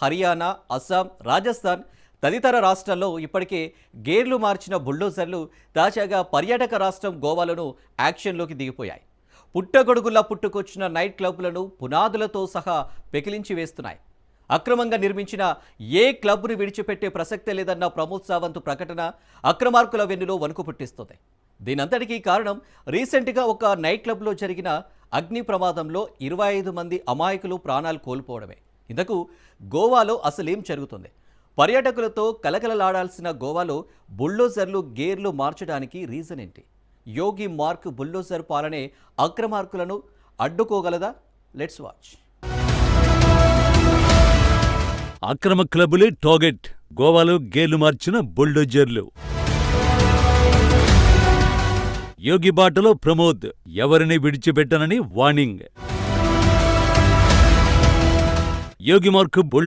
హర్యానా అస్సాం రాజస్థాన్ తదితర రాష్ట్రాల్లో ఇప్పటికే గేర్లు మార్చిన బుల్డోజర్లు తాజాగా పర్యాటక రాష్ట్రం గోవాలను యాక్షన్లోకి దిగిపోయాయి. పుట్టగొడుగులా పుట్టుకొచ్చిన నైట్ క్లబ్లను పునాదులతో సహా పెకిలించి వేస్తున్నాయి. అక్రమంగా నిర్మించిన ఏ క్లబ్ను విడిచిపెట్టే ప్రసక్తే లేదన్న ప్రమోద్ సావంత్ ప్రకటన అక్రమార్కుల వెన్నులో వణుకు పుట్టిస్తుంది. దీనంతటికీ కారణం రీసెంట్గా ఒక నైట్ క్లబ్లో జరిగిన అగ్ని ప్రమాదంలో ఇరవై ఐదు మంది అమాయకులు ప్రాణాలు కోల్పోవడమే. ఇందుకు గోవాలో అసలేం జరుగుతుంది? పర్యాటకులతో కలకలలాడాల్సిన గోవాలో బుల్డోజర్లు గేర్లు మార్చడానికి రీజన్ ఏంటి? యోగి మార్క్ బుల్డోజర్ పాలనే అక్రమార్కులను అడ్డుకోగలదా? Let's watch. అక్రమ క్లబ్బులే టార్గెట్. గోవాలో గేర్లు మార్చిన బుల్డోజర్లు. యోగి బాటలో ప్రమోద్. ఎవరిని విడిచిపెట్టనని వార్నింగ్. Yogi mark bull